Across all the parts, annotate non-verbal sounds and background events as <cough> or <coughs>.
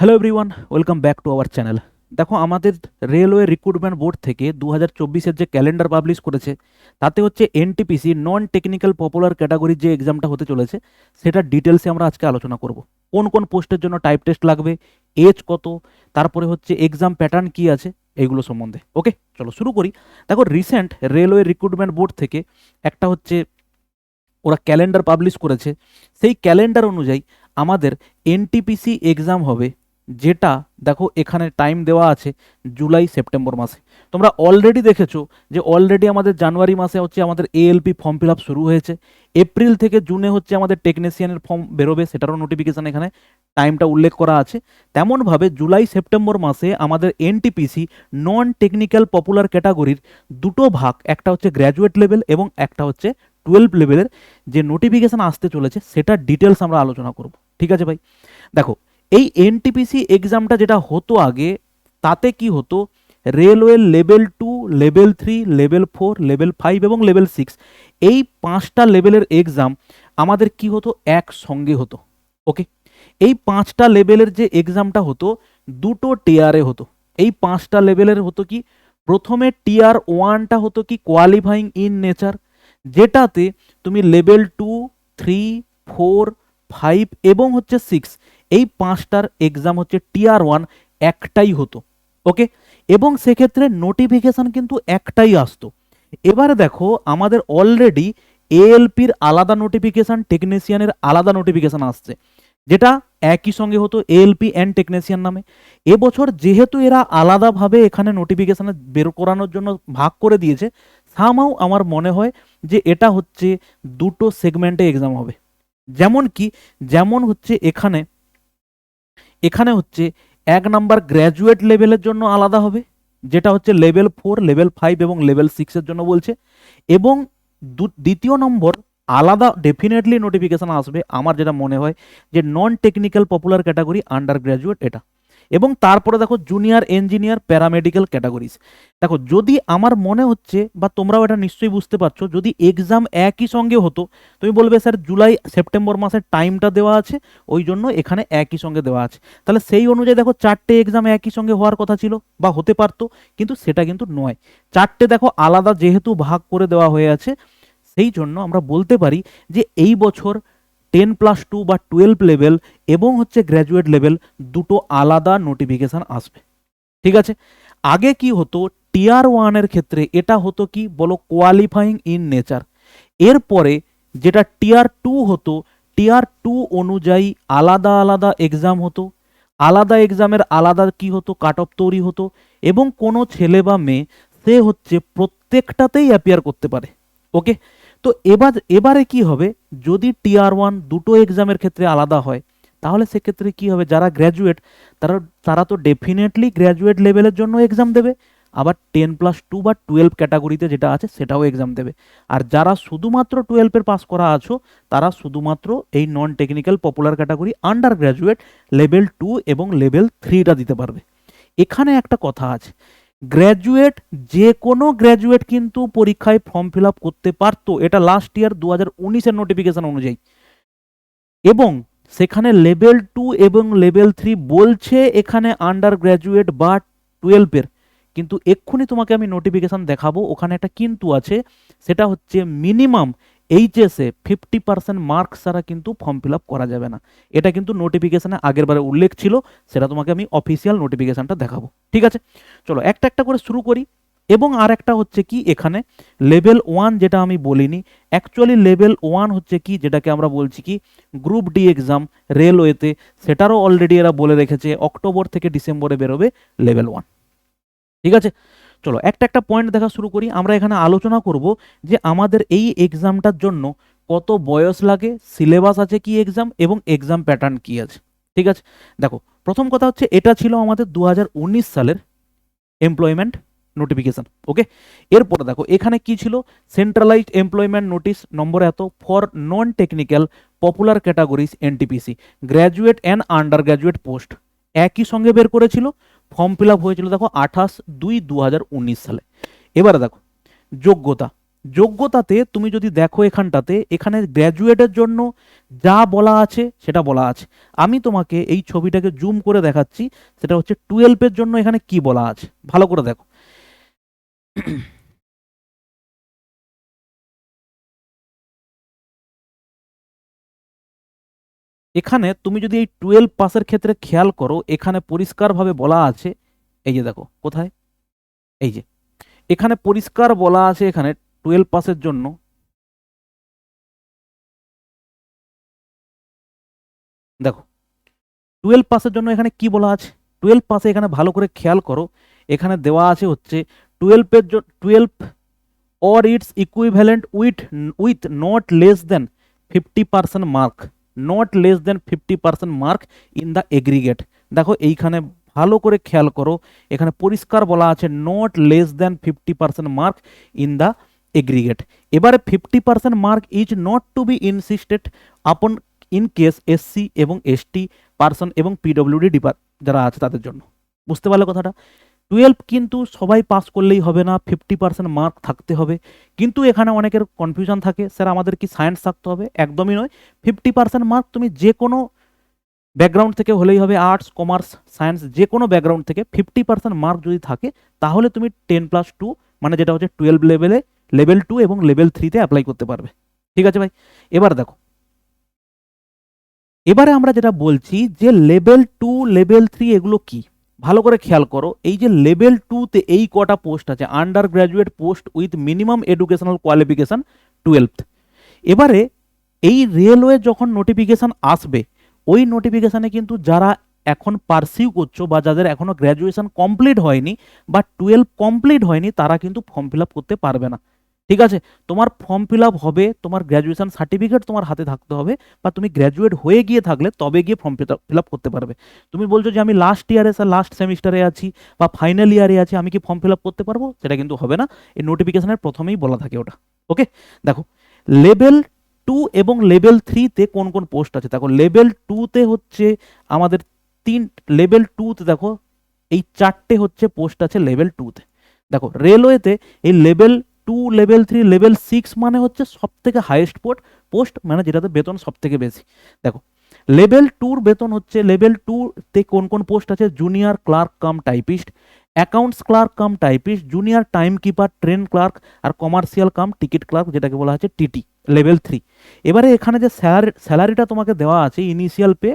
Hello everyone welcome back to our channel দেখো, আমাদের railway recruitment board থেকে দু হাজার চব্বিশের যে ক্যালেন্ডার পাবলিশ করেছে, তাতে হচ্ছে এনটিপিসি নন টেকনিক্যাল পপুলার ক্যাটাগরির যে এক্সামটা হতে চলেছে সেটার ডিটেলসে আমরা আজকে আলোচনা করব। কোন কোন পোস্টের জন্য টাইপ টেস্ট লাগবে এজ কত, তারপরে হচ্ছে এক্সাম প্যাটার্ন কি আছে এইগুলো সম্বন্ধে। ওকে চলো শুরু করি। দেখো রিসেন্ট রেলওয়ে রিক্রুটমেন্ট বোর্ড থেকে একটা হচ্ছে ওরা ক্যালেন্ডার পাবলিশ করেছে। সেই ক্যালেন্ডার অনুযায়ী আমাদের এনটিপিসি এক্সাম হবে যেটা দেখো এখানে টাইম দেওয়া আছে জুলাই, সেপ্টেম্বর মাসে। তোমরা অলরেডি দেখেছ যে অলরেডি আমাদের জানুয়ারি মাসে হচ্ছে আমাদের এএলপি ফর্ম ফিল আপ শুরু হয়েছে। এপ্রিল থেকে জুনে হচ্ছে আমাদের টেকনিশিয়ানের ফর্ম বেরোবে, সেটারও নোটিফিকেশান এখানে টাইমটা উল্লেখ করা আছে। তেমনভাবে জুলাই, সেপ্টেম্বর মাসে আমাদের এনটিপিসি নন টেকনিক্যাল পপুলার ক্যাটাগরির দুটো ভাগ, একটা হচ্ছে গ্র্যাজুয়েট লেভেল এবং একটা হচ্ছে টুয়েলভ লেভেলের যে নোটিফিকেশান আসতে চলেছে, সেটার ডিটেলস আমরা আলোচনা করব। ঠিক আছে ভাই? দেখো এই এনটিপিসি এক্সামটা যেটা হতো আগে, তাতে কি হতো? Railway level two level three level four level five এবং লেভেল সিক্স এই পাঁচটা লেভেলের এক্সাম আমাদের কি হতো? একসঙ্গে হতো ওকে এই পাঁচটা লেভেলের যে এক্সামটা হতো, দুটো টিয়ারে হতো। এই পাঁচটা লেভেলের হতো কি? প্রথমে টিয়ার ওয়ানটা হতো কি? কোয়ালিফাইং ইন নেচার যেটাতে তুমি level two three four five এবং হচ্ছে সিক্স এই পাঁচটার এক্সাম হচ্ছে টিয়ার ওয়ান একটাই হতো ওকে এবং সেক্ষেত্রে নোটিফিকেশান কিন্তু একটাই আসতো। এবারে দেখো, আমাদের অলরেডি এএলপির আলাদা নোটিফিকেশান টেকনিশিয়ানের আলাদা নোটিফিকেশান আসছে। যেটা একই সঙ্গে হতো এএলপি অ্যান্ড টেকনিশিয়ান নামে। এবছর যেহেতু এরা আলাদাভাবে এখানে নোটিফিকেশানে বের করানোর জন্য ভাগ করে দিয়েছে সামাও আমার মনে হয় যে এটা হচ্ছে দুটো সেগমেন্টে এক্সাম হবে। যেমন কি, যেমন হচ্ছে এখানে এখানে হচ্ছে এক নাম্বার গ্র্যাজুয়েট লেভেলের জন্য আলাদা হবে, যেটা হচ্ছে লেভেল ফোর লেভেল ফাইভ এবং লেভেল সিক্সের জন্য বলছে। এবং দ্বিতীয় নম্বর আলাদা ডেফিনেটলি নোটিফিকেশান আসবে, আমার যেটা মনে হয় যে non technical popular category undergraduate এটা। এবং তারপরে দেখো জুনিয়র ইঞ্জিনিয়ার প্যারামেডিক্যাল ক্যাটাগরিজ দেখো, যদি আমার মনে হচ্ছে বা তোমরাও এটা নিশ্চয়ই বুঝতে পারছ, যদি এক্সাম একই সঙ্গে হতো, তুমি বলবে, স্যার, জুলাই, সেপ্টেম্বর মাসের টাইমটা দেওয়া আছে, ওই জন্য এখানে একই সঙ্গে দেওয়া আছে। তাহলে সেই অনুযায়ী দেখো, চারটে এক্সাম একই সঙ্গে হওয়ার কথা ছিল বা হতে পারতো, কিন্তু সেটা কিন্তু নয়। চারটে দেখো আলাদা যেহেতু ভাগ করে দেওয়া হয়ে আছে, সেই জন্য আমরা বলতে পারি যে এই বছর টেন প্লাস টু বা টুয়েলভ লেভেল এবং হচ্ছে গ্র্যাজুয়েট লেভেল দুটো আলাদা নোটিফিকেশান আসবে। ঠিক আছে? আগে কি হতো? টিয়ার ওয়ানের ক্ষেত্রে এটা হতো কি বলো কোয়ালিফাইং ইন নেচার। এরপরে যেটা টিয়ার টু হতো, টিয়ার টু অনুযায়ী আলাদা আলাদা এক্সাম হতো। আলাদা এক্সামের আলাদা কি হতো? কাট অফ তৈরি হতো এবং কোনো ছেলে বা মেয়ে, সে হচ্ছে প্রত্যেকটাতেই অ্যাপিয়ার করতে পারে। ওকে? তো এবার, এবারে কি হবে? যদি টিয়ার ওয়ান দুটো এক্সামের ক্ষেত্রে আলাদা হয়, তাহলে সেক্ষেত্রে কি হবে? যারা গ্র্যাজুয়েট তারা তারা তো ডেফিনেটলি গ্র্যাজুয়েট লেভেলের জন্য এক্সাম দেবে। আবার টেন প্লাস টু বা টুয়েলভ ক্যাটাগরিতে যেটা আছে, সেটাও এক্সাম দেবে। আর যারা শুধুমাত্র টুয়েলভের পাস করা আছো, তারা শুধুমাত্র এই non technical popular category undergraduate level two এবং লেভেল থ্রিটা দিতে পারবে। এখানে একটা কথা আছে গ্র্যাজুয়েট যে কোনো গ্র্যাজুয়েট কিন্তু পরীক্ষায় ফর্ম ফিল আপ করতে পারতো। এটা লাস্ট ইয়ার দু হাজার উনিশের নোটিফিকেশন অনুযায়ী। এবং সেখানে লেভেল টু এবং লেভেল থ্রি বলছে এখানে আন্ডার গ্র্যাজুয়েট বা টুয়েলভের কিন্তু এক্ষুনি তোমাকে আমি নোটিফিকেশান দেখাবো। ওখানে একটা কিন্তু আছে। সেটা হচ্ছে মিনিমাম এইচএসে ফিফটি পার্সেন্ট মার্কস ছাড়া কিন্তু ফর্ম ফিল আপ করা যাবে না। এটা কিন্তু নোটিফিকেশানে আগের বারে উল্লেখ ছিল, সেটা তোমাকে আমি অফিসিয়াল নোটিফিকেশানটা দেখাবো। ঠিক আছে? চলো, একটা একটা করে শুরু করি, এবং আর একটা হচ্ছে কি, এখানে লেভেল ওয়ান যেটা আমি বলিনি অ্যাকচুয়ালি লেভেল ওয়ান হচ্ছে কি, যেটাকে আমরা বলছি কি গ্রুপ ডি এক্সাম রেলওয়েতে সেটারও অলরেডি এরা বলে রেখেছে, অক্টোবর থেকে ডিসেম্বরে বেরোবে লেভেল ওয়ান ঠিক আছে? চলো, একটা একটা পয়েন্ট দেখা শুরু করি, আমরা এখানে আলোচনা করব যে আমাদের এই এক্সামটার জন্য কত বয়স লাগে সিলেবাস আছে কি এক্সাম এবং এক্সাম প্যাটার্ন কি আছে, ঠিক আছে? দেখো, প্রথম কথা হচ্ছে, এটা ছিল আমাদের দু হাজার উনিশ সালের এমপ্লয়মেন্ট নোটিফিকেশন ওকে এরপরে দেখো, এখানে কি ছিল? সেন্ট্রালাইজড এমপ্লয়মেন্ট নোটিশ নম্বর এত for non technical popular categories NTPC graduate and undergraduate post একই সঙ্গে বের করেছিল ফর্ম ফিল আপ হয়েছিল দেখো আঠাশ দুই দু সালে। এবারে দেখো, যোগ্যতা। যোগ্যতাতে তুমি যদি দেখো এখানটাতে, এখানে গ্র্যাজুয়েটের জন্য যা বলা আছে সেটা বলা আছে। আমি তোমাকে এই ছবিটাকে জুম করে দেখাচ্ছি, সেটা হচ্ছে টুয়েলভের জন্য এখানে কি বলা আছে। ভালো করে দেখো। এখানে তুমি যদি এই টুয়েলভ পাসের ক্ষেত্রে খেয়াল করো, এখানে পরিষ্কারভাবে বলা আছে, এই যে দেখো, কোথায়? এই যে, এখানে পরিষ্কার বলা আছে এখানে টুয়েলভ পাসের জন্য। দেখো টুয়েলভ পাসের জন্য এখানে কি বলা আছে? টুয়েলভ পাসে এখানে ভালো করে খেয়াল করো, এখানে দেওয়া আছে হচ্ছে টুয়েলভের জন্য twelve or it's equivalent with with not less than fifty percent mark not less than fifty percent mark in the aggregate দেখো, এইখানে ভালো করে খেয়াল করো, এখানে পরিষ্কার বলা আছে not less than fifty percent mark in the aggregate এবারে fifty percent mark is not to be insisted upon in case SC এবং এসটি পার্সন এবং পিডব্লিউডি ডিপার যারা আছে তাদের জন্য। বুঝতে পারলে কথাটা? টুয়েলভ কিন্তু সবাই পাস করলেই হবে না ফিফটি পার্সেন্ট মার্ক থাকতে হবে। কিন্তু এখানে অনেকের কনফিউশন থাকে, স্যার, আমাদের কি সায়েন্স থাকতে হবে? একদমই নয়। ফিফটি পার্সেন্ট মার্ক তুমি যে কোনো ব্যাকগ্রাউন্ড থেকে হলেই হবে আর্টস কমার্স সায়েন্স যে কোনো ব্যাকগ্রাউন্ড থেকে ফিফটি পার্সেন্ট মার্ক যদি থাকে, তাহলে তুমি টেন প্লাস টু মানে যেটা হচ্ছে টুয়েলভ লেভেলে লেভেল টু এবং লেভেল থ্রিতে অ্যাপ্লাই করতে পারবে। ঠিক আছে ভাই? এবার দেখো। এবারে আমরা যেটা বলছি যে লেভেল টু লেভেল থ্রি এগুলো কি? ভালো করে খেয়াল করো, এই যে লেভেল টুতে এই কটা পোস্ট আছে undergraduate post with minimum educational qualification twelve এবারে এই রেলওয়ে যখন নোটিফিকেশান আসবে, ওই নোটিফিকেশানে কিন্তু যারা এখন পারসিউ করছ বা যাদের এখনও গ্র্যাজুয়েশন কমপ্লিট হয়নি বা টুয়েলভ কমপ্লিট হয়নি, তারা কিন্তু ফর্ম ফিল আপ করতে পারবে না। ঠিক আছে? তোমার ফর্ম ফিল আপ হবে, তোমার গ্র্যাজুয়েশন সার্টিফিকেট তোমার হাতে থাকতে হবে বা তুমি গ্র্যাজুয়েট হয়ে গিয়ে থাকলে তবে গিয়ে ফর্ম ফিল আপ করতে পারবে। তুমি বলছো যে আমি লাস্ট ইয়ারে স্যার লাস্ট সেমিস্টারে আছি বা ফাইনাল ইয়ারে আছি, আমি কি ফর্ম ফিল আপ করতে পারব? সেটা কিন্তু হবে না। এই নোটিফিকেশনের প্রথমেই বলা থাকে ওটা। ওকে দেখো লেভেল টু এবং লেভেল থ্রিতে কোন কোন পোস্ট আছে? দেখো লেভেল টুতে হচ্ছে আমাদের তিন লেভেল টুতে দেখো, এই চারটে হচ্ছে পোস্ট আছে লেভেল টুতে দেখো রেলওয়েতে এই level two level three level six মানে হচ্ছে সব থেকে হাইয়েস্ট পোস্ট পোস্ট মানে যেটাতে বেতন সব থেকে বেশি। দেখো লেভেল টুর বেতন হচ্ছে লেভেল টুতে কোন কোন পোস্ট আছে? Junior clerk cum typist accounts clerk cum typist junior timekeeper train clerk আর কমার্শিয়াল কাম টিকিট ক্লার্ক যেটাকে বলা হচ্ছে টিটি লেভেল থ্রি এবারে এখানে যে স্যালারি স্যালারিটা তোমাকে দেওয়া আছে ইনিশিয়াল পে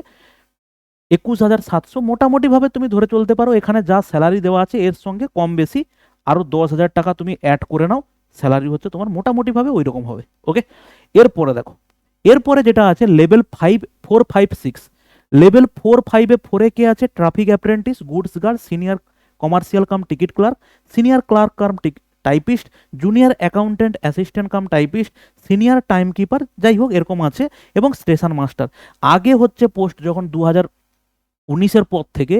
একুশ হাজার সাতশো, মোটামুটিভাবে তুমি ধরে চলতে পারো, এখানে যা স্যালারি দেওয়া আছে, এর সঙ্গে কম বেশি আরও দশ হাজার টাকা তুমি অ্যাড করে নাও। স্যালারি হচ্ছে তোমার মোটামুটিভাবে ওই রকম হবে ওকে এরপরে দেখো, এরপরে যেটা আছে level five four five six level four ফাইভে ফোরে কে আছে? Traffic apprentice goods guard senior commercial cum ticket clerk senior clerk cum typist junior accountant assistant cum typist senior timekeeper যাই হোক, এরকম আছে, এবং স্টেশন মাস্টার আগে হচ্ছে পোস্ট যখন দু হাজার উনিশের পর থেকে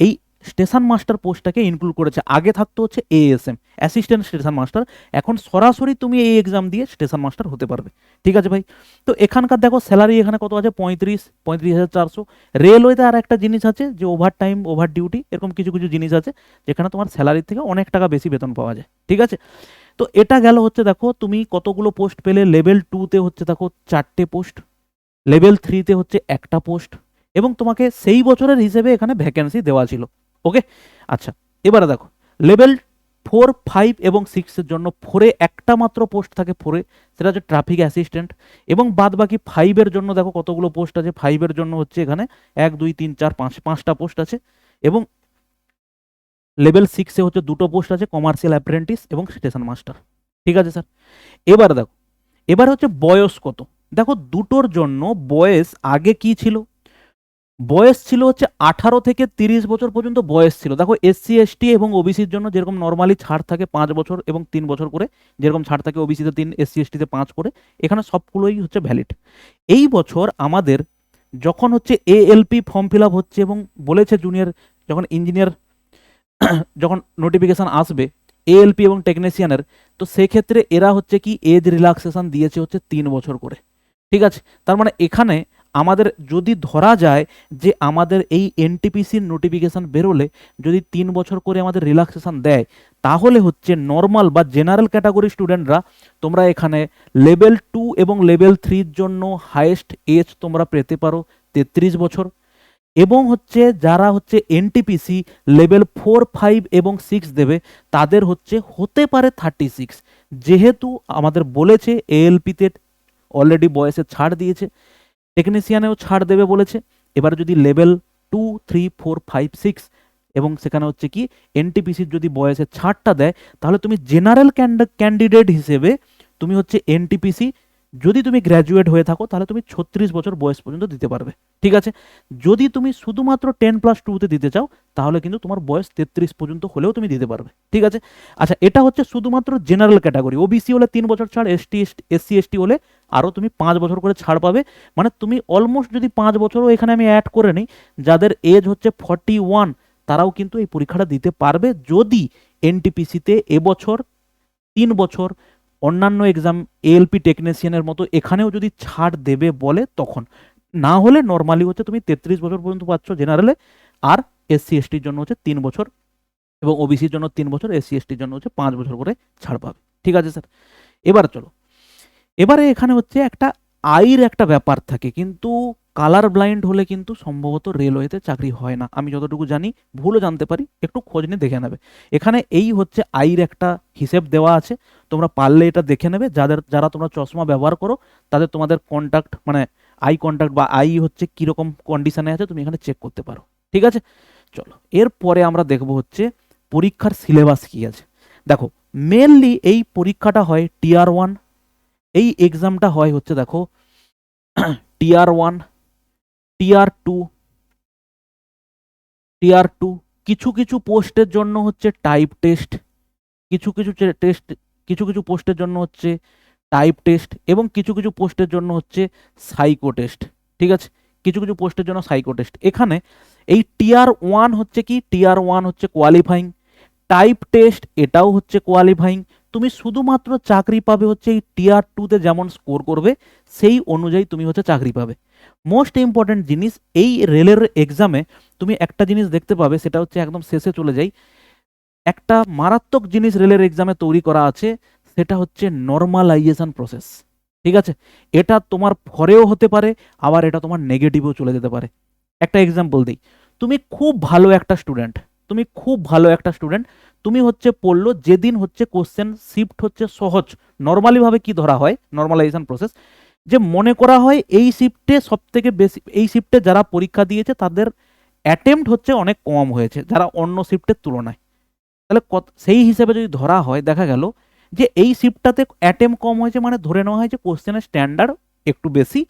এই স্টেশন মাস্টার পোস্টটাকে ইনক্লুড করেছে। আগে থাকতো হচ্ছে এএসএম অ্যাসিস্ট্যান্ট স্টেশন মাস্টার এখন সরাসরি তুমি এই এক্সাম দিয়ে স্টেশন মাস্টার হতে পারবে। ঠিক আছে ভাই? তো এখানকার দেখো স্যালারি এখানে কত আছে? পঁয়ত্রিশ পঁয়ত্রিশ হাজার চারশো। রেলওয়েতে আর একটা জিনিস আছে যে ওভার টাইম ওভার ডিউটি এরকম কিছু কিছু জিনিস আছে যেখানে তোমার স্যালারির থেকে অনেক টাকা বেশি বেতন পাওয়া যায়। ঠিক আছে? তো এটা গেল হচ্ছে দেখো, তুমি কতগুলো পোস্ট পেলে? লেভেল টুতে হচ্ছে দেখো চারটে পোস্ট লেভেল থ্রিতে হচ্ছে একটা পোস্ট এবং তোমাকে সেই বছরের হিসেবে এখানে ভ্যাকেন্সি দেওয়া ছিল। ওকে আচ্ছা এবারে দেখো লেভেল ফোর ফাইভ এবং সিক্সের জন্য ফোরে একটা মাত্র পোস্ট থাকে ফোরে সেটা হচ্ছে ট্রাফিক অ্যাসিস্ট্যান্ট এবং বাদ বাকি ফাইভের জন্য দেখো কতগুলো পোস্ট আছে ফাইভের জন্য হচ্ছে এখানে এক, দুই, তিন, চার, পাঁচ, পাঁচটা পোস্ট আছে এবং লেভেল সিক্সে হচ্ছে দুটো পোস্ট আছে কমার্শিয়াল অ্যাপ্রেন্টিস এবং স্টেশন মাস্টার ঠিক আছে স্যার এবার দেখো, এবার হচ্ছে বয়স কত? দেখো দুটোর জন্য বয়স আগে কি ছিল? বয়স ছিল হচ্ছে আঠারো থেকে তিরিশ বছর পর্যন্ত বয়স ছিল। দেখো এসসি এসটি এবং ওবিসির জন্য যেরকম নর্মালি ছাড় থাকে পাঁচ বছর এবং তিন বছর করে, যেরকম ছাড় থাকে ওবিসিতে তিন এসসি এসটিতে পাঁচ করে, এখানে সবগুলোই হচ্ছে ভ্যালিড এই বছর আমাদের যখন হচ্ছে এএলপি ফর্ম ফিল আপ হচ্ছে এবং বলেছে জুনিয়র যখন ইঞ্জিনিয়ার <coughs> যখন নোটিফিকেশান আসবে এএলপি এবং টেকনিশিয়ানের তো সেক্ষেত্রে এরা হচ্ছে কি এজ রিল্যাক্সেশন দিয়েছে হচ্ছে তিন বছর করে। ঠিক আছে? তার মানে এখানে আমাদের যদি ধরা যায় যে আমাদের এই এনটিপিসির নোটিফিকেশান বেরোলে যদি তিন বছর করে আমাদের রিল্যাক্সেশন দেয়, তাহলে হচ্ছে নর্মাল বা জেনারেল ক্যাটাগরি স্টুডেন্টরা তোমরা এখানে লেভেল টু এবং লেভেল থ্রির জন্য হায়েস্ট এজ তোমরা পেতে পারো, তেত্রিশ বছর। এবং হচ্ছে যারা হচ্ছে এনটিপিসি লেভেল ফোর ফাইভ এবং সিক্স দেবে, তাদের হচ্ছে হতে পারে থার্টি সিক্স যেহেতু আমাদের বলেছে এএলপিতে অলরেডি বয়সে ছাড় দিয়েছে টেকনিশিয়ানেও ছাড় দেবে বলেছে। এবার যদি level two three four five six এবং সেখানে হচ্ছে কি এনটিপিসির যদি বয়সের ছাড়টা দেয়, তাহলে তুমি জেনারেল ক্যান্ডিডেট হিসেবে তুমি হচ্ছে এনটিপিসি যদি তুমি গ্র্যাজুয়েট হয়ে থাকো, তাহলে তুমি ছত্রিশ বছর বয়স পর্যন্ত দিতে পারবে। ঠিক আছে? যদি তুমি শুধুমাত্র টেন প্লাস টুতে দিতে চাও, তাহলে কিন্তু তোমার বয়স তেত্রিশ পর্যন্ত হলেও তুমি দিতে পারবে। ঠিক আছে? আচ্ছা এটা হচ্ছে শুধুমাত্র জেনারেল ক্যাটাগরি ওবিসি হলে তিন বছর ছাড় এসটি এসসি এসটি হলে আরও তুমি পাঁচ বছর করে ছাড় পাবে। মানে তুমি অলমোস্ট যদি পাঁচ বছরও এখানে আমি অ্যাড করে নিই, যাদের এজ হচ্ছে ফর্টি ওয়ান তারাও কিন্তু এই পরীক্ষাটা দিতে পারবে। যদি এনটিপিসিতে এবছর তিন বছর অন্যান্য এক্সাম এএলপি টেকনিশিয়ানের মতো এখানেও যদি ছাড় দেবে বলে তখন। না হলে নর্মালি হচ্ছে তুমি তেত্রিশ বছর পর্যন্ত পাচ্ছ জেনারেলে আর এসসি এসটির জন্য হচ্ছে তিন বছর এবং ওবিসির জন্য তিন বছর এসসি এসটির জন্য হচ্ছে পাঁচ বছর করে ছাড় পাবে। ঠিক আছে স্যার এবার চলো। এবারে এখানে হচ্ছে একটা আয়ের একটা ব্যাপার থাকে, কিন্তু কালার ব্লাইন্ড হলে কিন্তু সম্ভবত রেলওয়েতে চাকরি হয় না। আমি যতটুকু জানি, ভুলও জানতে পারি, একটু খোঁজ নিয়ে দেখে নেবে। এখানে এই হচ্ছে আইর একটা হিসেব দেওয়া আছে। তোমরা পারলে এটা দেখে নেবে। যাদের, যারা তোমরা চশমা ব্যবহার করো, তাদের তোমাদের কন্ট্যাক্ট মানে আই কন্ট্যাক্ট বা আই হচ্ছে কীরকম কন্ডিশনে আছে, তুমি এখানে চেক করতে পারো। ঠিক আছে? চলো, এরপরে আমরা দেখব হচ্ছে পরীক্ষার সিলেবাস কী আছে। দেখো মেনলি এই পরীক্ষাটা হয় টিআর ওয়ান এই এক্সামটা হয় হচ্ছে, দেখো tier one tier two tier two, কিছু কিছু পোস্টের জন্য হচ্ছে টাইপ টেস্ট, কিছু কিছু টেস্ট, কিছু কিছু পোস্টের জন্য হচ্ছে টাইপ টেস্ট এবং কিছু কিছু পোস্টের জন্য হচ্ছে সাইকো টেস্ট, ঠিক আছে? কিছু কিছু পোস্টের জন্য সাইকো টেস্ট। এখানে এই টিআর ওয়ান হচ্ছে কি? টিআর ওয়ান হচ্ছে কোয়ালিফাইং, টাইপ টেস্ট এটাও হচ্ছে কোয়ালিফাইং তুমি শুধুমাত্র চাকরি পাবে হচ্ছে এই টিআর টুতে যেমন স্কোর করবে, সেই অনুযায়ী তুমি হচ্ছে চাকরি পাবে। মোস্ট ইম্পর্ট্যান্ট জিনিস, এই রেলের এক্সামে তুমি একটা জিনিস দেখতে পাবে, সেটা হচ্ছে একদম শেষে চলে যাই। একটা মারাত্মক জিনিস রেলের এক্সামে তৈরি করা আছে, সেটা হচ্ছে নর্মালাইজেশন প্রসেস ঠিক আছে? এটা তোমার ফরেও হতে পারে, আবার এটা তোমার নেগেটিভও চলে যেতে পারে। একটা এক্সাম্পল দিই। তুমি খুব ভালো একটা স্টুডেন্ট তুমি খুব ভালো একটা স্টুডেন্ট তুমি হচ্ছে পড়ল, যেদিন হচ্ছে কোশ্চেন শিফট হচ্ছে সহজ। নর্মালিভাবে কি ধরা হয়? নর্মালাইজেশন প্রসেস যে মনে করা হয় এই শিফটে সব থেকে বেশি, এই শিফটে যারা পরীক্ষা দিয়েছে, তাদের অ্যাটেম্পট হচ্ছে অনেক কম হয়েছে, যারা অন্য শিফটের তুলনায়। তাহলে কত, সেই হিসেবে যদি ধরা হয়, দেখা গেল যে এই শিফটটাতে অ্যাটেম্প কম হয়েছে মানে ধরে নেওয়া হয় যে কোশ্চেনের স্ট্যান্ডার্ড একটু বেশি,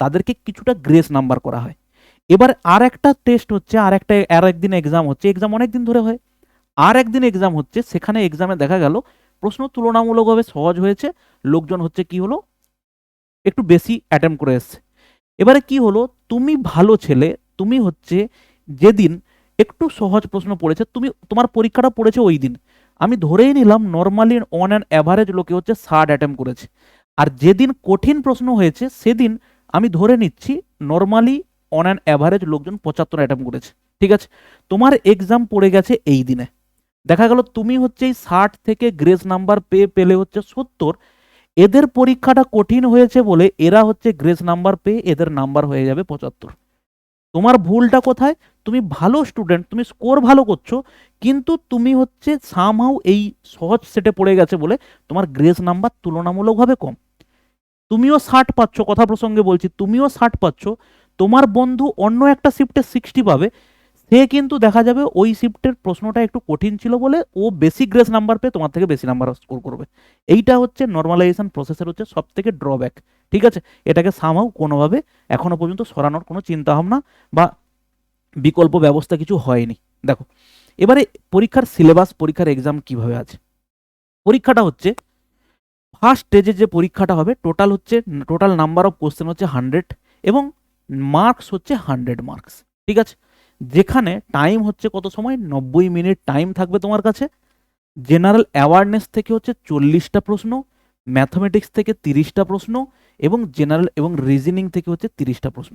তাদেরকে কিছুটা গ্রেস নাম্বার করা হয়। এবার আর একটা টেস্ট হচ্ছে আর একটা আর একদিন এক্সাম হচ্ছে এক্সাম অনেক দিন ধরে হয়। আর একদিন এক্সাম হচ্ছে, সেখানে এক্সামে দেখা গেল, প্রশ্ন তুলনামূলকভাবে সহজ হয়েছে, লোকজন হচ্ছে কি হলো? একটু বেশি অ্যাটেম্প করে এসছে। এবারে কি হলো? তুমি ভালো ছেলে, তুমি হচ্ছে যেদিন একটু সহজ প্রশ্ন পড়েছে, তুমি, তোমার পরীক্ষাটা পড়েছে ওই দিন আমি ধরেই নিলাম নর্মালি অন অ্যান অ্যাভারেজ লোকে হচ্ছে ষাট অ্যাটেম্প করেছে। আর যেদিন কঠিন প্রশ্ন হয়েছে, সেদিন আমি ধরে নিচ্ছি নর্মালি অন অ্যান অ্যাভারেজ লোকজন পঁচাত্তর অ্যাটেম্প করেছে। ঠিক আছে? তোমার এক্সাম পড়ে গেছে এই দিনে। দেখা গেল তুমি হচ্ছে এই ষাট থেকে গ্রেস নাম্বার পেয়ে পেলে হচ্ছে সত্তর। এদের পরীক্ষাটা কঠিন হয়েছে বলে এরা হচ্ছে গ্রেস নাম্বার পেয়ে এদের নাম্বার হয়ে যাবে পঁচাত্তর। তোমার ভুলটা কোথায়? তুমি ভালো স্টুডেন্ট, তুমি স্কোর ভালো করছ, কিন্তু তুমি হচ্ছে সামহাও এই সহজ সেটে পড়ে গেছে বলে তোমার গ্রেস নাম্বার তুলনামূলকভাবে কম। তুমিও ষাট পাচ্ছ, কথা প্রসঙ্গে বলছি, তুমিও ষাট পাচ্ছ, তোমার বন্ধু অন্য একটা শিফটে সিক্সটি পাবে সে কিন্তু দেখা যাবে ওই শিফটের প্রশ্নটা একটু কঠিন ছিল বলে ও বেশি গ্রেস নাম্বার পেয়ে তোমার থেকে বেশি নাম্বার স্কোর করবে। এইটা হচ্ছে নর্মালাইজেশন প্রসেসের হচ্ছে সব থেকে ড্রব্যাক ঠিক আছে? এটাকে সামাও কোনোভাবে এখনও পর্যন্ত সরানোর কোনো চিন্তা ভাবনা বা বিকল্প ব্যবস্থা কিছু হয়নি। দেখো, এবারে পরীক্ষার সিলেবাস পরীক্ষার এক্সাম কীভাবে আছে? পরীক্ষাটা হচ্ছে ফার্স্ট স্টেজে যে পরীক্ষাটা হবে টোটাল হচ্ছে টোটাল নাম্বার অফ কোশ্চেন হচ্ছে হান্ড্রেড এবং মার্কস হচ্ছে হান্ড্রেড মার্কস ঠিক আছে? যেখানে টাইম হচ্ছে কত সময়? নব্বই মিনিট টাইম থাকবে তোমার কাছে। জেনারেল অ্যাওয়ারনেস থেকে হচ্ছে চল্লিশটা প্রশ্ন ম্যাথমেটিক্স থেকে তিরিশটা প্রশ্ন এবং জেনারেল এবং রিজনিং থেকে হচ্ছে তিরিশটা প্রশ্ন।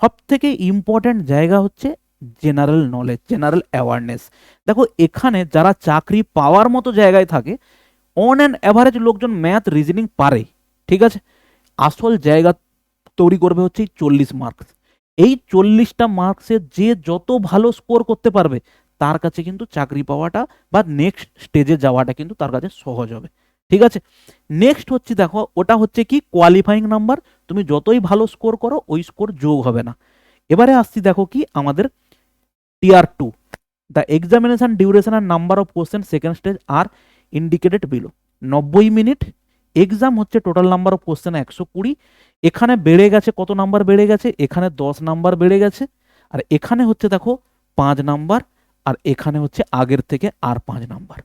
সব থেকে ইম্পর্ট্যান্ট জায়গা হচ্ছে জেনারেল নলেজ জেনারেল অ্যাওয়ারনেস দেখো, এখানে যারা চাকরি পাওয়ার মতো জায়গায় থাকে অন অ্যান্ড অ্যাভারেজ লোকজন ম্যাথ রিজনিং পারে, ঠিক আছে? আসল জায়গা তৈরি করবে হচ্ছে চল্লিশ মার্কস এই চল্লিশটা মার্কসে যে যত ভালো স্কোর করতে পারবে, তার কাছে কিন্তু চাকরি পাওয়াটা বা নেক্সট স্টেজে যাওয়াটা কিন্তু তার কাছে সহজ হবে। ঠিক আছে? নেক্সট হচ্ছে দেখো, ওটা হচ্ছে কি? কোয়ালিফাইং নাম্বার তুমি যতই ভালো স্কোর করো, ওই স্কোর যোগ হবে না। এবারে আসছি দেখো কি? আমাদের tier two the examination duration R number of question second stage are indicated below নব্বই মিনিট এক্সাম হচ্ছে টোটাল নাম্বার অফ কোশ্চেন একশো কুড়ি। এখানে বেড়ে গেছে কত নাম্বার বেড়ে গেছে? এখানে দশ নাম্বার বেড়ে গেছে। আর এখানে হচ্ছে দেখো পাঁচ নাম্বার আর এখানে হচ্ছে আগের থেকে আর পাঁচ নাম্বার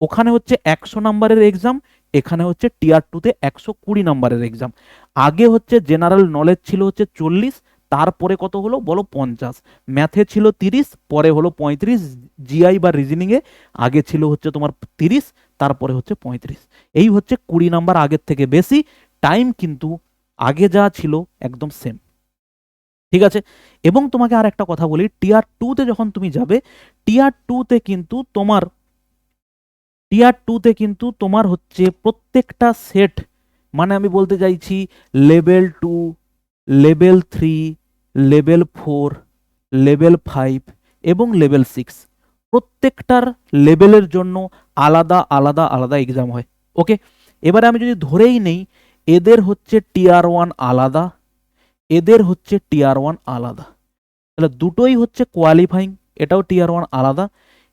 ওখানে হচ্ছে একশো নাম্বারের এক্সাম এখানে হচ্ছে টিয়ার টুতে একশো কুড়ি নাম্বারের এক্সাম আগে হচ্ছে জেনারেল নলেজ ছিল হচ্ছে চল্লিশ, তারপরে কত হলো বলো পঞ্চাশ। ম্যাথে ছিল তিরিশ, পরে হলো পঁয়ত্রিশ জিআই বা রিজনিংয়ে আগে ছিল হচ্ছে তোমার তিরিশ তারপরে হচ্ছে পঁয়ত্রিশ। এই হচ্ছে কুড়ি নাম্বার আগের থেকে বেশি। টাইম কিন্তু আগে যা ছিল একদম সেম ঠিক আছে? এবং তোমাকে আর একটা কথা বলি টিয়ার টুতে যখন তুমি যাবে টিয়ার টুতে কিন্তু তোমার টিয়ার টুতে কিন্তু তোমার হচ্ছে প্রত্যেকটা সেট মানে আমি বলতে চাইছি level two level three level four level five এবং লেভেল সিক্স প্রত্যেকটার লেভেলের জন্য আলাদা আলাদা আলাদা এক্সাম হয়। ওকে এবারে আমি যদি ধরেই নেই, এদের হচ্ছে টিয়ার ওয়ান আলাদা, এদের হচ্ছে টিয়ার ওয়ান আলাদা। তাহলে দুটোই হচ্ছে কোয়ালিফাইং এটাও টিয়ার ওয়ান আলাদা।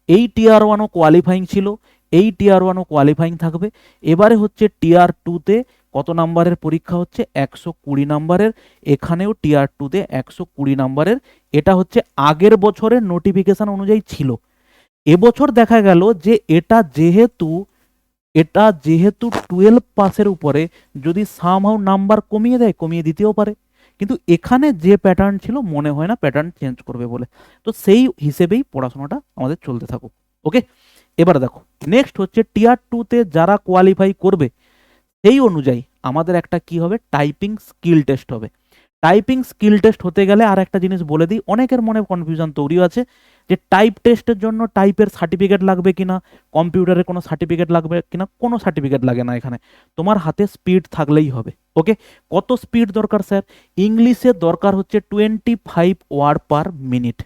এই টিয়ার ওয়ানও কোয়ালিফাইং ছিল, এই টিয়ার ওয়ানও কোয়ালিফাইং থাকবে। এবারে হচ্ছে টিয়ার টুতে কত নাম্বারের পরীক্ষা হচ্ছে? একশো কুড়ি নাম্বারের, এখানেও টিয়ার টুতে একশো কুড়ি নাম্বারের। এটা হচ্ছে আগের বছরের নোটিফিকেশান অনুযায়ী ছিল। এবছর দেখা গেল যে এটা যেহেতু এটা যেহেতু টুয়েলভ পাসের উপরে, যদি সামহাও নাম্বার কমিয়ে দেয়, কমিয়ে দিতেও পারে। কিন্তু এখানে যে প্যাটার্ন ছিল, মনে হয় না প্যাটার্ন চেঞ্জ করবে বলে। তো সেই হিসেবেই পড়াশোনাটা আমাদের চলতে থাকুক। ওকে? এবার দেখো নেক্সট হচ্ছে টিয়ার টুতে যারা কোয়ালিফাই করবে, সেই অনুযায়ী আমাদের একটা কি হবে? টাইপিং স্কিল টেস্ট হবে। টাইপিং স্কিল টেস্ট হতে গেলে আর একটা জিনিস বলে দিই, অনেকের মনে কনফিউশন তৈরি আছে যে টাইপ টেস্টের জন্য টাইপের সার্টিফিকেট লাগবে কিনা কম্পিউটারে কোনো সার্টিফিকেট লাগবে কিনা, কোনো সার্টিফিকেট লাগে না এখানে। তোমার হাতে স্পিড থাকলেই হবে ওকে কত স্পিড দরকার স্যার ইংলিশে দরকার হচ্ছে twenty five word per minute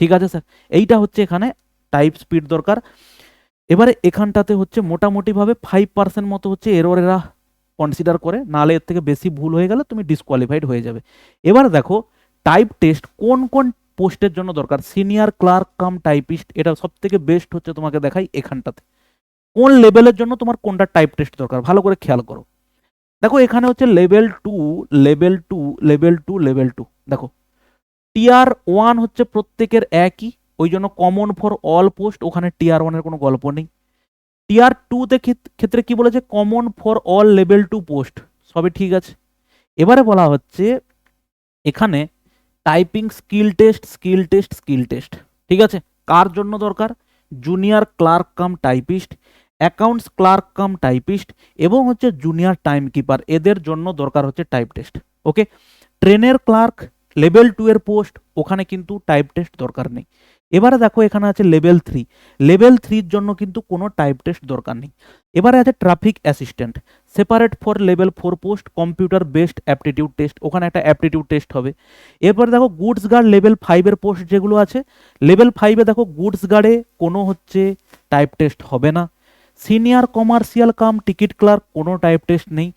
ঠিক আছে স্যার এইটা হচ্ছে এখানে টাইপ স্পিড দরকার। এবারে এখানটাতে হচ্ছে মোটামুটিভাবে ফাইভ পার্সেন্ট মতো হচ্ছে এরোরেরা কনসিডার করে নালে এর থেকে বেশি ভুল হয়ে গেলে তুমি ডিসকোয়ালিফাইড হয়ে যাবে। এবার দেখো টাইপ টেস্ট কোন কোন পোস্টের জন্য দরকার? সিনিয়র ক্লার্ক কাম টাইপিস্ট এটা সব থেকে বেস্ট হচ্ছে তোমাকে দেখাই এখানটাতে। কোন লেভেলের জন্য তোমার কোনটা টাইপ টেস্ট দরকার? ভালো করে খেয়াল করো। দেখো, এখানে হচ্ছে level two level two level two level two দেখো টিয়ার ওয়ান হচ্ছে প্রত্যেকের একই, ওই জন্য কমন ফর অল পোস্ট ওখানে টিয়ার ওয়ানের কোনো গল্প নেই। টিয়ার টুতে ক্ষেত্রে কি বলেছে? Common for all level two post সবই ঠিক আছে। এবারে বলা হচ্ছে, এখানে typing skill test skill test skill test ঠিক আছে? কার জন্য দরকার? Junior clerk cum typist accounts clerk cum typist এবং হচ্ছে জুনিয়র টাইম কিপার এদের জন্য দরকার হচ্ছে টাইপ টেস্ট ওকে ট্রেনের ক্লার্ক লেভেল টু এর পোস্ট ওখানে কিন্তু টাইপ টেস্ট দরকার নেই। এবারে দেখো এখানে আছে লেভেল থ্রি লেভেল থ্রির জন্য কিন্তু কোনো টাইপ টেস্ট দরকার নেই। এবারে আছে traffic assistant separate for level four post computer based aptitude test ওখানে একটা অ্যাপটিটিউড টেস্ট হবে। এরপরে দেখো গুডস গার্ড লেভেল ফাইভের পোস্ট যেগুলো আছে লেভেল ফাইভে দেখো গুডস গার্ডে কোনো হচ্ছে টাইপ টেস্ট হবে না। Senior commercial cum ticket clerk কোনো টাইপ টেস্ট নেই।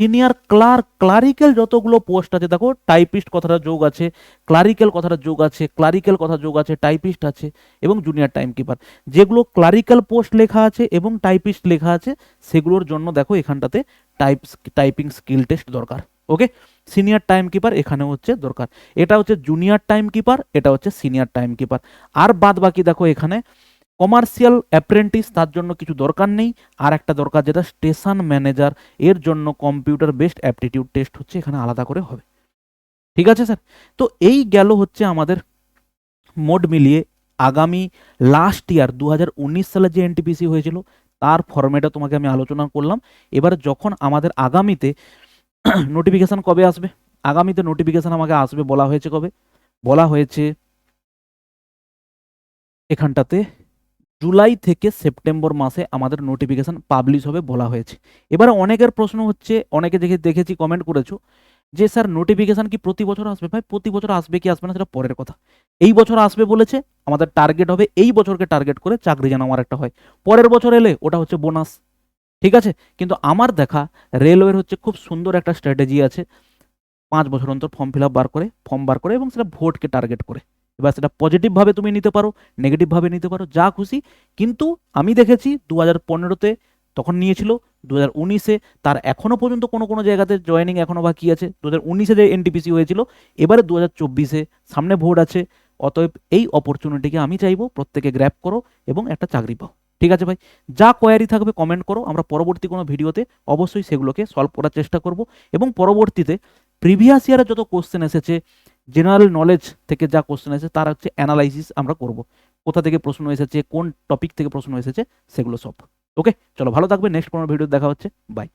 সিনিয়র ক্লার্ক ক্লারিক্যাল যতগুলো পোস্ট আছে, দেখো, টাইপিস্ট কথাটা যোগ আছে, ক্লারিক্যাল কথাটা যোগ আছে, ক্লারিক্যাল কথা যোগ আছে, টাইপিস্ট আছে এবং জুনিয়র টাইম কিপার যেগুলো ক্লারিক্যাল পোস্ট লেখা আছে এবং টাইপিস্ট লেখা আছে, সেগুলোর জন্য দেখো এখানটাতে টাইপ টাইপিং স্কিল টেস্ট দরকার, ওকে? সিনিয়র টাইম কিপার এখানে হচ্ছে দরকার। এটা হচ্ছে জুনিয়র টাইম কিপার এটা হচ্ছে সিনিয়র টাইম কিপার আর বাদ বাকি দেখো এখানে কমার্শিয়াল অ্যাপ্রেন্টিস তার জন্য কিছু দরকার নেই। আর একটা দরকার যেটা, স্টেশন ম্যানেজার। এর জন্য কম্পিউটার বেসড অ্যাপটিটিউড টেস্ট হচ্ছে, এখানে আলাদা করে হবে। ঠিক আছে স্যার? তো এই গেল হচ্ছে আমাদের মোড মিলিয়ে আগামী লাস্ট ইয়ার দু হাজার উনিশ সালে যে এনটিপিসি হয়েছিল, তার ফর্মেটে তোমাকে আমি আলোচনা করলাম। এবার যখন আমাদের আগামীতে নোটিফিকেশান কবে আসবে? আগামীতে নোটিফিকেশান আমাকে আসবে বলা হয়েছে কবে? বলা হয়েছে এখানটাতে জুলাই থেকে সেপ্টেম্বর মাসে আমাদের নোটিফিকেশান পাবলিশ হবে বলা হয়েছে। এবারে অনেকের প্রশ্ন হচ্ছে, অনেকে দেখে, দেখেছি কমেন্ট করেছ যে, স্যার নোটিফিকেশান কি প্রতি বছর আসবে? ভাই, প্রতি বছর আসবে কি আসবে না সেটা পরের কথা। এই বছর আসবে বলেছে, আমাদের টার্গেট হবে এই বছরকে টার্গেট করে চাকরি যেন আমার একটা হয়। পরের বছর এলে ওটা হচ্ছে বোনাস ঠিক আছে? কিন্তু আমার দেখা রেলওয়ের হচ্ছে খুব সুন্দর একটা স্ট্র্যাটেজি আছে। পাঁচ বছর অন্তর ফর্ম ফিল আপ বার করে ফর্ম বার করে এবং সেটা ভোটকে টার্গেট করে। এবার সেটা পজিটিভভাবে তুমি নিতে পারো নেগেটিভভাবে নিতে পারো, যা খুশি। কিন্তু আমি দেখেছি দু হাজার পনেরোতে তখন নিয়েছিল দু হাজার উনিশে তার এখনও পর্যন্ত কোনো কোনো জায়গাতে জয়েনিং এখনও বাকি আছে। দু হাজার উনিশে যে এনটিপিসি হয়েছিল, এবারে দু হাজার চব্বিশে সামনে ভোট আছে। অতএব এই অপরচুনিটিকে আমি চাইব প্রত্যেকে গ্র্যাপ করো এবং একটা চাকরি পাও। ঠিক আছে ভাই? যা কোয়ারি থাকবে কমেন্ট করো, আমরা পরবর্তী কোনো ভিডিওতে অবশ্যই সেগুলোকে সলভ করার চেষ্টা করব। এবং পরবর্তীতে প্রিভিয়াস ইয়ারে যত কোশ্চেন এসেছে জেনারেল নলেজ থেকে যা কোশ্চেন এসেছে, তার হচ্ছে অ্যানালাইসিস আমরা করব। কোথা থেকে প্রশ্ন এসেছে, কোন টপিক থেকে প্রশ্ন এসেছে, সেগুলো সব। ওকে চলো, ভালো থাকবে নেক্সট কোনো ভিডিও দেখা হচ্ছে। বাই